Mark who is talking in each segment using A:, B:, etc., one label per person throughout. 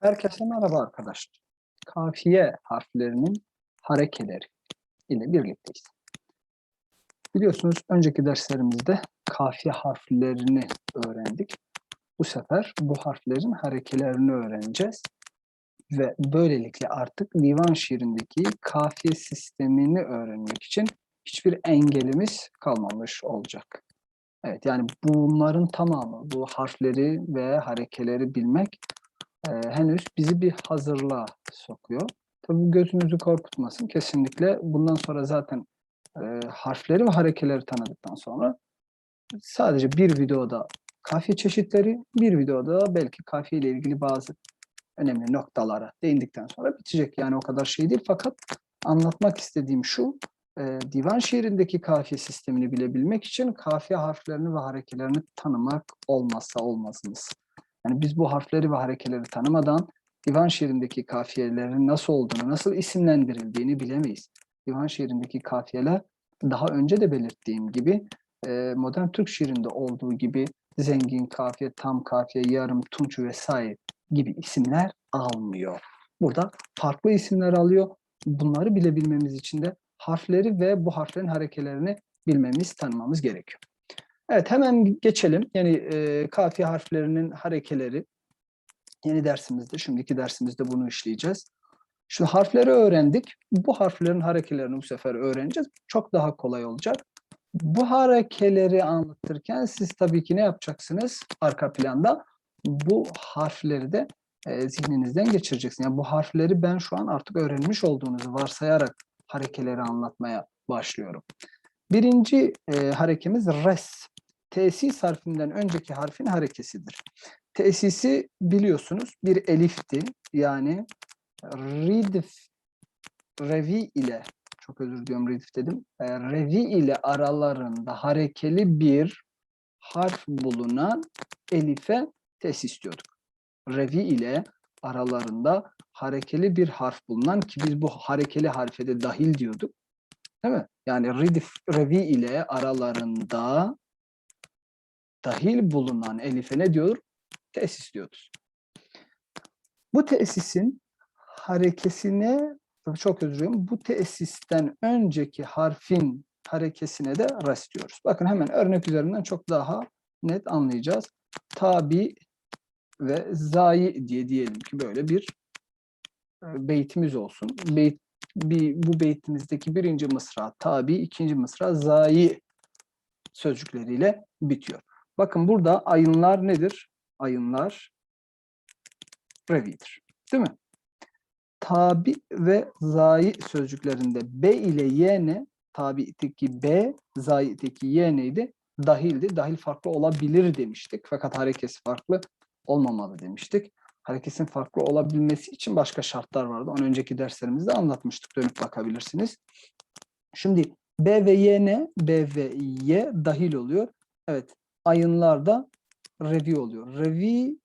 A: Herkese merhaba arkadaşlar. Kafiye harflerinin harekeleri ile birlikteyiz. Biliyorsunuz önceki derslerimizde kafiye harflerini öğrendik. Bu sefer bu harflerin harekelerini öğreneceğiz. Ve böylelikle artık divan şiirindeki kafiye sistemini öğrenmek için hiçbir engelimiz kalmamış olacak. Evet yani bunların tamamı, bu harfleri ve harekeleri bilmek e, henüz bizi bir hazırlığa sokuyor. Tabii gözünüzü korkutmasın. Kesinlikle bundan sonra zaten e, harfleri ve harekeleri tanıdıktan sonra sadece bir videoda kafiye çeşitleri, bir videoda belki kafiye ile ilgili bazı önemli noktalara değindikten sonra bitecek. Yani o kadar şey değil fakat anlatmak istediğim şu, e, divan şiirindeki kafiye sistemini bilebilmek için kafiye harflerini ve harekelerini tanımak olmazsa olmazımız. Yani biz bu harfleri ve harekeleri tanımadan divan şiirindeki kafiyelerin nasıl olduğunu, nasıl isimlendirildiğini bilemeyiz. Divan şiirindeki kafiyeler daha önce de belirttiğim gibi e, modern Türk şiirinde olduğu gibi zengin kafiye, tam kafiye, yarım, tunç vesaire gibi isimler almıyor. Burada farklı isimler alıyor. Bunları bilebilmemiz için de harfleri ve bu harflerin harekelerini bilmemiz, tanımamız gerekiyor. Evet hemen geçelim. Yani e, kafiye harflerinin harekeleri. Yeni dersimizde, şimdiki dersimizde bunu işleyeceğiz. Şimdi harfleri öğrendik. Bu harflerin harekelerini bu sefer öğreneceğiz. Çok daha kolay olacak. Bu harekeleri anlatırken siz tabii ki ne yapacaksınız? Arka planda bu harfleri de e, zihninizden geçireceksiniz. Yani bu harfleri ben şu an artık öğrenmiş olduğunuzu varsayarak harekeleri anlatmaya başlıyorum. Birinci e, harekemiz res. Tesis harfinden önceki harfin harekesidir. Tesisi biliyorsunuz bir elifti. Yani ridif, revi ile, çok özür diliyorum ridif dedim, e, revi ile aralarında harekeli bir harf bulunan elife tesis diyorduk. Revi ile aralarında harekeli bir harf bulunan ki biz bu harekeli harfe de dahil diyorduk. Değil mi? Yani ridif, revi ile aralarında dahil bulunan elife ne diyor? Tesis diyoruz. Bu tesisin harekesine, çok özür dilerim, bu tesisten önceki harfin harekesine de res diyoruz. Bakın hemen örnek üzerinden çok daha net anlayacağız. Tabi ve zayi diye diyelim ki böyle bir e, beytimiz olsun. Beyt, bir, bu beytimizdeki birinci mısra tabi, ikinci mısra zayi sözcükleriyle bitiyor. Bakın burada ayınlar nedir? Ayınlar revidir. Değil mi? Tabi ve zayi sözcüklerinde B ile Y ne? Tabi'deki B, zayi'deki Y neydi? Dahildi. Dahil farklı olabilir demiştik. Fakat harekesi farklı olmamalı demiştik. Hareketin farklı olabilmesi için başka şartlar vardı. Onu önceki derslerimizde anlatmıştık. Dönüp bakabilirsiniz. Şimdi B ve Y ne? B ve Y dahil oluyor. Evet. Ayınlarda revi oluyor. Revi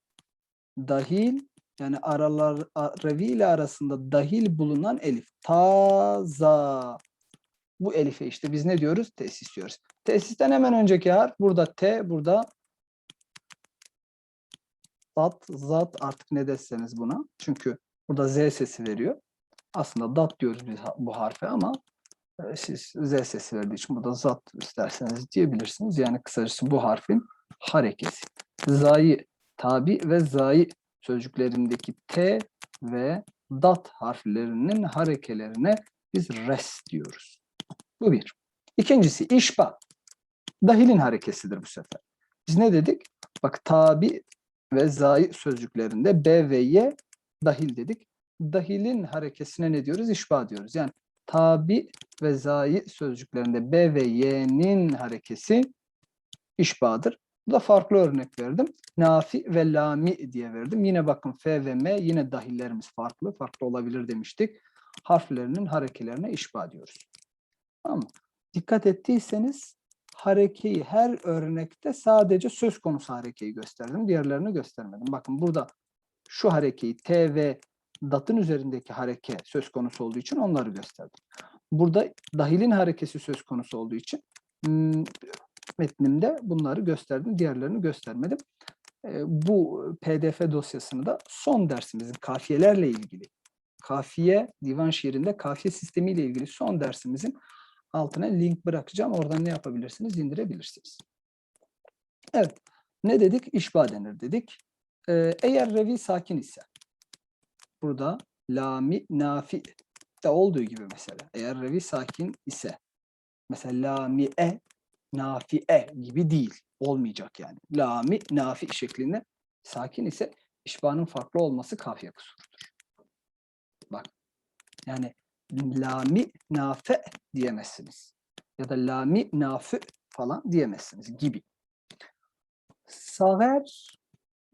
A: dahil yani aralar revi ile arasında dahil bulunan elif. Taza. Bu elife işte biz ne diyoruz? Tesis diyoruz. Tesisten hemen önceki harf burada T, burada dat, zat artık ne deseniz buna. Çünkü burada Z sesi veriyor. Aslında dat diyoruz biz bu harfe ama siz Z sesi verdiği için burada zat isterseniz diyebilirsiniz. Yani kısacası bu harfin harekesi. Zayi, tabi ve zayi sözcüklerindeki T ve dat harflerinin harekelerine biz res diyoruz. Bu bir. İkincisi işba. Dahilin harekesidir bu sefer. Biz ne dedik? Bak tabi ve zayi sözcüklerinde B ve Y dahil dedik. Dahilin harekesine ne diyoruz? İşba diyoruz. Yani tabi ve zayi sözcüklerinde B ve Y'nin harekesi işbadır. Bu da farklı örnek verdim. Nafi ve lami diye verdim. Yine bakın F ve M yine dahillerimiz farklı. Farklı olabilir demiştik. Harflerinin harekelerine işba diyoruz. Ama dikkat ettiyseniz harekeyi her örnekte sadece söz konusu harekeyi gösterdim. Diğerlerini göstermedim. Bakın burada şu harekeyi T ve datın üzerindeki hareke söz konusu olduğu için onları gösterdim. Burada dahilin harekesi söz konusu olduğu için metnimde bunları gösterdim. Diğerlerini göstermedim. bu pdf dosyasını da son dersimizin kafiyelerle ilgili kafiye divan şiirinde kafiye sistemiyle ilgili son dersimizin altına link bırakacağım. Oradan ne yapabilirsiniz? İndirebilirsiniz. Evet. Ne dedik? İşba denir dedik. Eğer revi sakin ise burada lami nafi de olduğu gibi mesela. Eğer revi sakin ise mesela e nafi e gibi değil. Olmayacak yani. Lami nafi şeklinde sakin ise işbanın farklı olması kafiye kusurudur. Bak. Yani lami nafe diyemezsiniz. Ya da lami nafi falan diyemezsiniz gibi. Sager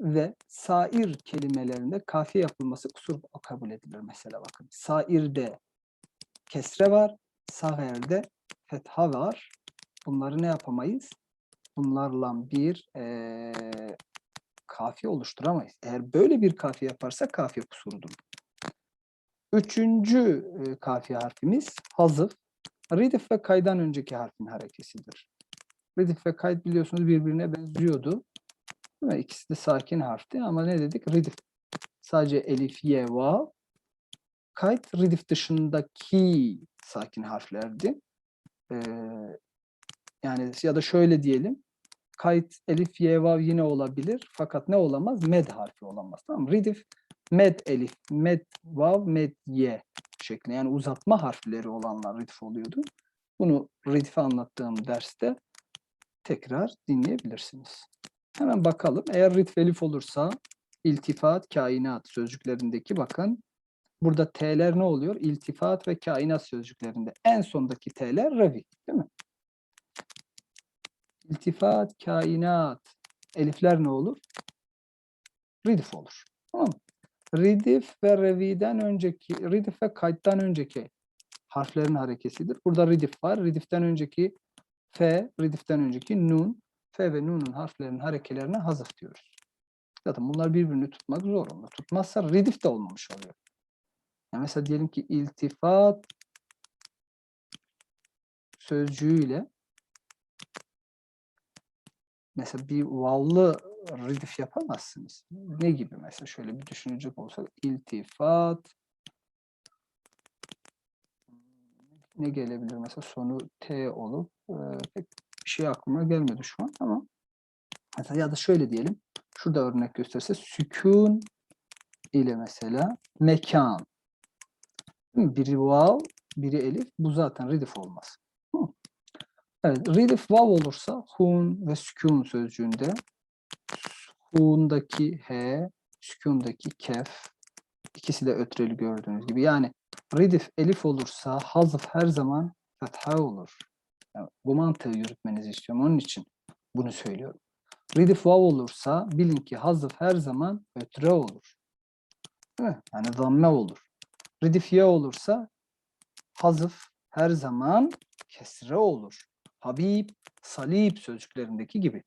A: ve sair kelimelerinde kafiye yapılması kusur kabul edilir mesela bakın. Sairde kesre var, sager'de fetha var. Bunları ne yapamayız? Bunlarla bir eee kafiye oluşturamayız. Eğer böyle bir kafiye yaparsak kafiye kusurudur. Üçüncü e, kafiye harfimiz hazıf. Ridif ve kaydan önceki harfin harekesidir. Ridif ve kayd biliyorsunuz birbirine benziyordu. Ve ikisi de sakin harfti ama ne dedik? Ridif sadece elif, ye, vav. Kayıt ridif dışındaki sakin harflerdi. Ee, yani ya da şöyle diyelim. Kayıt elif, ye, vav yine olabilir. Fakat ne olamaz? Med harfi olamaz. Tamam? Ridif med elif, med vav, med ye şeklinde. Yani uzatma harfleri olanlar ridif oluyordu. Bunu ridife anlattığım derste tekrar dinleyebilirsiniz. Hemen bakalım. Eğer ridif elif olursa iltifat, kainat sözcüklerindeki bakın. Burada t'ler ne oluyor? İltifat ve kainat sözcüklerinde. En sondaki t'ler revi değil mi? İltifat, kainat. Elifler ne olur? Ridif olur. Tamam? Ridif ve reviden önceki, ridif ve kayıttan önceki harflerin harekesidir. Burada ridif var. Ridiften önceki f, ridiften önceki nun, f ve nun'un harflerinin harekelerine hazıf diyoruz. Zaten bunlar birbirini tutmak zorunda. Tutmazsa ridif de olmamış oluyor. Yani mesela diyelim ki iltifat sözcüğüyle mesela bir vavlı redif yapamazsınız. Ne gibi mesela şöyle bir düşünecek olsak iltifat ne gelebilir mesela sonu T olup e, şey aklıma gelmedi şu an ama mesela ya da şöyle diyelim şurada örnek gösterse sükun ile mesela mekan biri vav biri elif bu zaten redif olmaz. Evet, redif vav olursa hun ve sükun sözcüğünde Hu'ndaki H, sükundaki kef, ikisi de ötreli gördüğünüz gibi. Yani redif elif olursa hazıf her zaman fetha olur. Yani bu mantığı yürütmenizi istiyorum. Onun için bunu söylüyorum. Redif vav olursa bilin ki hazıf her zaman ötre olur. Değil mi? Yani zamme olur. Redif ya olursa hazıf her zaman kesre olur. Habib, salib sözcüklerindeki gibi.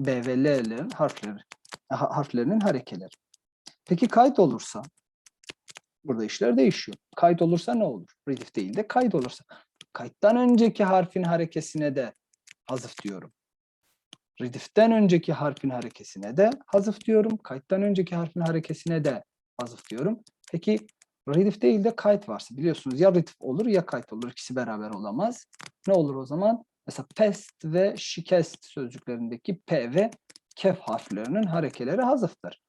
A: B ve L'lerin harfleri, harflerinin harekeleri. Peki kayıt olursa burada işler değişiyor. Kayıt olursa ne olur? Redif değil de kayıt olursa. Kayıttan önceki harfin harekesine de hazıf diyorum. Rediften önceki harfin harekesine de hazıf diyorum. Kayıttan önceki harfin harekesine de hazıf diyorum. Peki redif değil de kayıt varsa biliyorsunuz ya redif olur ya kayıt olur. İkisi beraber olamaz. Ne olur o zaman? Mesela pest ve şikest sözcüklerindeki P ve kef harflerinin harekeleri hazıftır.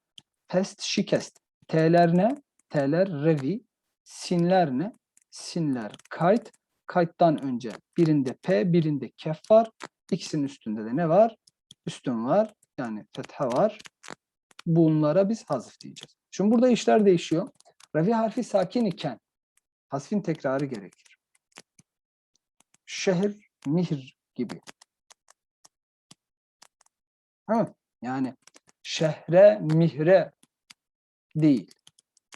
A: Pest, şikest. T'ler ne? T'ler revi. Sinler ne? Sinler kayıt. Kayıttan önce birinde P, birinde kef var. İkisinin üstünde de ne var? Üstün var. Yani fetha var. Bunlara biz hazıf diyeceğiz. Şimdi burada işler değişiyor. Revi harfi sakin iken hasfin tekrarı gerekir. Şehir mihr gibi. Ha, yani şehre, mihre değil.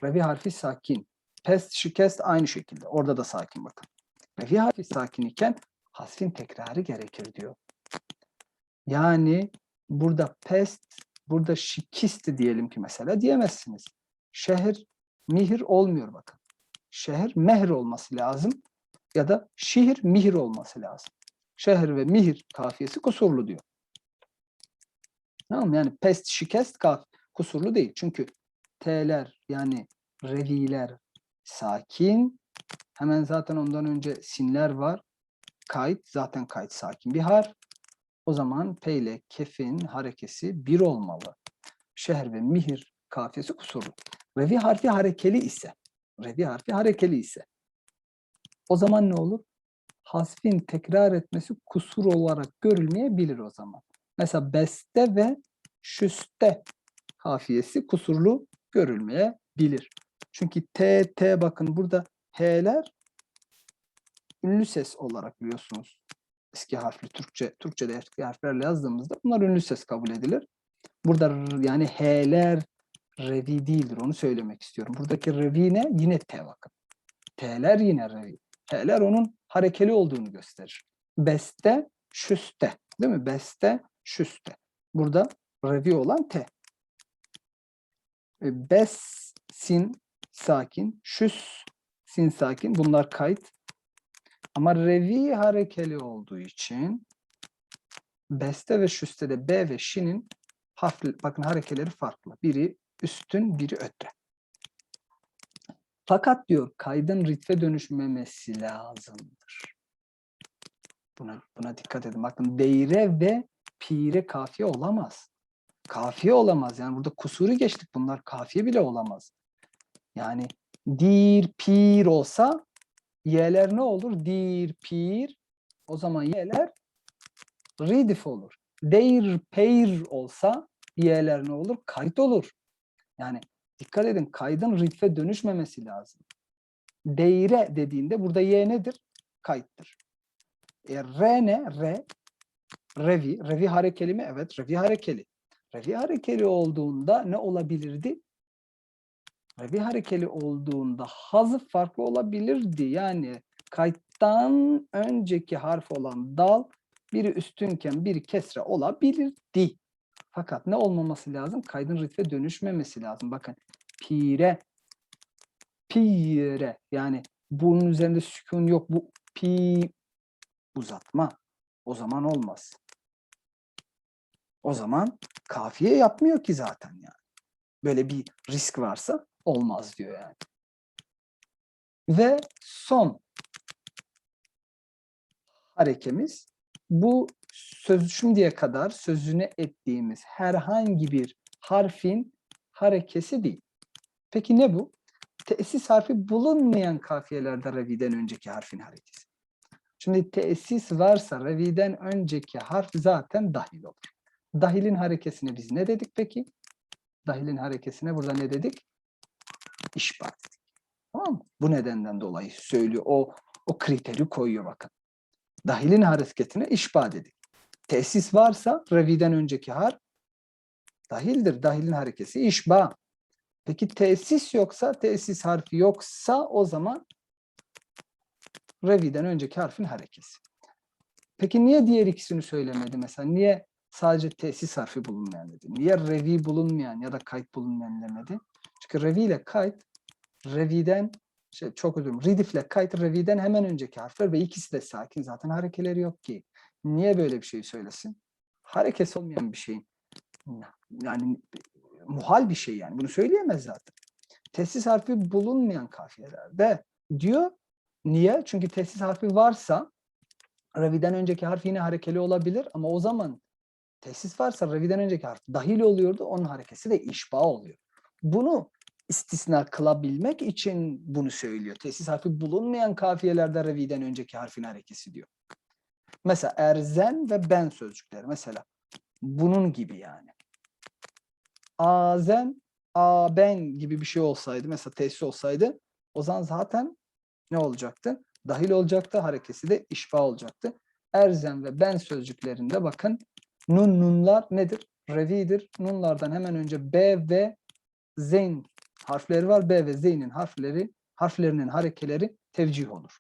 A: Revi harfi sakin. Pest, şikest aynı şekilde. Orada da sakin bakın. Revi harfi sakin iken hasfin tekrarı gerekir diyor. Yani burada pest, burada şikist diyelim ki mesela diyemezsiniz. Şehir, mihir olmuyor bakın. Şehir, mehr olması lazım ya da şehir mihir olması lazım. Şehir ve mihir kafiyesi kusurlu diyor. Tamam mı? Yani pest, şikest, kusurlu değil. Çünkü T'ler yani reviler sakin. Hemen zaten ondan önce sinler var. Kayıt zaten kayıt sakin bir harf. O zaman P ile kefin harekesi bir olmalı. Şehir ve mihir kafiyesi kusurlu. Revi harfi harekeli ise, revi harfi harekeli ise o zaman ne olur? Hasfin tekrar etmesi kusur olarak görülmeyebilir o zaman. Mesela beste ve şüste kafiyesi kusurlu görülmeyebilir. Çünkü T, T bakın burada H'ler ünlü ses olarak biliyorsunuz. Eski harfli Türkçe, Türkçe'de eski harflerle yazdığımızda bunlar ünlü ses kabul edilir. Burada yani H'ler revi değildir onu söylemek istiyorum. Buradaki revi ne? Yine T bakın. T'ler yine revi. H'ler onun harekeli olduğunu gösterir. Beste, şüste. Değil mi? Beste, şüste. Burada revi olan T. E, Bes, sin, sakin. Şüs, sin, sakin. Bunlar kayıt. Ama revi harekeli olduğu için beste ve şüste de B ve şinin harfli, bakın harekeleri farklı. Biri üstün, biri ötre. Fakat diyor kaydın ritme dönüşmemesi lazımdır. Buna, buna dikkat edin. Bakın deyre ve pire kafiye olamaz. Kafiye olamaz. Yani burada kusuru geçtik. Bunlar kafiye bile olamaz. Yani dir, pir olsa y'ler ne olur? Dir, pir. O zaman y'ler ridif olur. Deyr, peyr olsa y'ler ne olur? Kayıt olur. Yani dikkat edin kaydın ritme dönüşmemesi lazım. Deyre dediğinde burada y nedir? Kayıttır. E, re ne? Re. Revi. Revi harekeli mi? Evet revi harekeli. Revi harekeli olduğunda ne olabilirdi? Revi harekeli olduğunda hazıf farklı olabilirdi. Yani kayıttan önceki harf olan dal biri üstünken biri kesre olabilirdi. Fakat ne olmaması lazım? Kaydın ritme dönüşmemesi lazım. Bakın pire, pire yani bunun üzerinde sükun yok. Bu pi uzatma. O zaman olmaz. O zaman kafiye yapmıyor ki zaten yani. Böyle bir risk varsa olmaz diyor yani. Ve son harekemiz bu söz şimdiye kadar sözüne ettiğimiz herhangi bir harfin harekesi değil. Peki ne bu? Tesis harfi bulunmayan kafiyelerde reviden önceki harfin harekesi. Şimdi tesis varsa reviden önceki harf zaten dahil olur. Dahilin harekesine biz ne dedik peki? Dahilin harekesine burada ne dedik? İşbat dedik. Tamam? Bu nedenden dolayı söylüyor. O o kriteri koyuyor bakın. Dahilin hareketine işba dedik. Tesis varsa reviden önceki harf dahildir. Dahilin harekesi işba. Peki tesis yoksa, tesis harfi yoksa o zaman reviden önceki harfin harekesi. Peki niye diğer ikisini söylemedi mesela? Niye sadece tesis harfi bulunmayan dedi? Niye revi bulunmayan ya da kayıt bulunmayan demedi? Çünkü revi ile kayıt reviden şey, çok özür dilerim. Ridif ile kayıt reviden hemen önceki harfler ve ikisi de sakin. Zaten harekeleri yok ki. Niye böyle bir şey söylesin? Harekesi olmayan bir şeyin yani muhal bir şey yani. Bunu söyleyemez zaten. Tesis harfi bulunmayan kafiyelerde diyor. Niye? Çünkü tesis harfi varsa reviden önceki harf yine harekeli olabilir ama o zaman tesis varsa reviden önceki harf dahil oluyordu. Onun harekesi de işba oluyor. Bunu istisna kılabilmek için bunu söylüyor. Tesis harfi bulunmayan kafiyelerde reviden önceki harfin harekesi diyor. Mesela erzen ve ben sözcükleri mesela bunun gibi yani. Azen, aben gibi bir şey olsaydı mesela tesis olsaydı o zaman zaten ne olacaktı? Dahil olacaktı. Harekesi de işba olacaktı. Erzen ve ben sözcüklerinde bakın nun nunlar nedir? Revidir. Nunlardan hemen önce B ve zeyn harfleri var. B ve zeyn'in harfleri harflerinin harekeleri tevcih olur.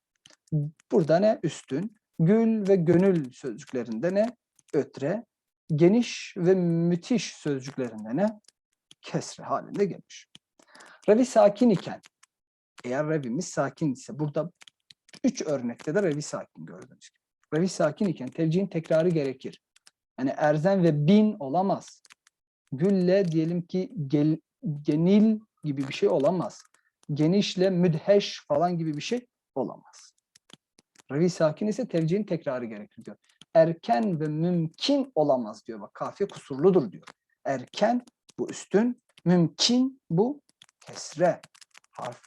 A: Burada ne? Üstün. Gül ve gönül sözcüklerinde ne? Ötre. Geniş ve müthiş sözcüklerinde ne? Kesre halinde gelmiş. Revi sakin iken eğer revimiz sakin ise burada üç örnekte de revi sakin gördüğünüz gibi. Revi sakin iken tevcihin tekrarı gerekir. Yani erzen ve bin olamaz. Gülle diyelim ki gel, genil gibi bir şey olamaz. Genişle müdheş falan gibi bir şey olamaz. Revi sakin ise tevcihin tekrarı gerekir diyor. Erken ve mümkün olamaz diyor. Bak kafiye kusurludur diyor. Erken bu üstün, mümkün bu kesre harf.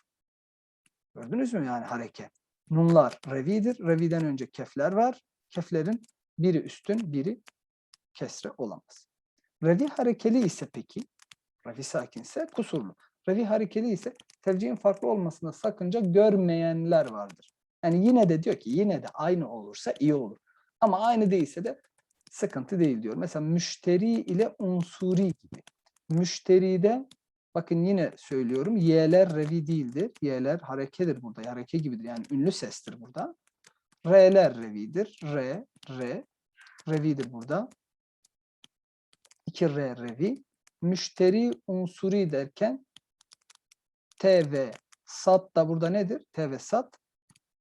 A: Gördünüz mü yani hareke? Nunlar revidir. Reviden önce kefler var. Keflerin biri üstün, biri kesre olamaz. Revi harekeli ise peki, revi sakinse kusurlu. Revi harekeli ise tevcihin farklı olmasında sakınca görmeyenler vardır. Yani yine de diyor ki yine de aynı olursa iyi olur. Ama aynı değilse de sıkıntı değil diyor. Mesela müşteri ile unsuri gibi. Müşteride bakın yine söylüyorum y'ler revi değildir. Y'ler harekedir burada. Hareke gibidir. Yani ünlü sestir burada. R'ler revidir. R, R, revidir burada. 2R revi. Müşteri unsuri derken T ve sat da burada nedir? T ve sat.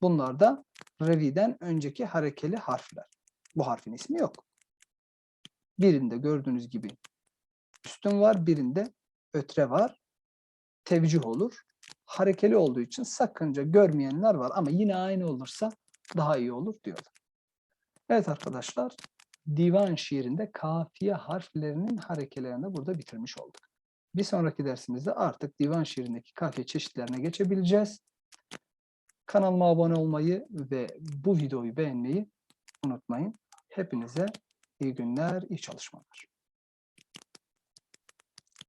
A: Bunlar da reviden önceki harekeli harfler. Bu harfin ismi yok. Birinde gördüğünüz gibi üstün var, birinde ötre var. Tevcih olur. Harekeli olduğu için sakınca görmeyenler var ama yine aynı olursa daha iyi olur diyorlar. Evet arkadaşlar, divan şiirinde kafiye harflerinin harekelerini burada bitirmiş olduk. Bir sonraki dersimizde artık divan şiirindeki kafiye çeşitlerine geçebileceğiz. Kanalıma abone olmayı ve bu videoyu beğenmeyi unutmayın. Hepinize iyi günler, iyi çalışmalar.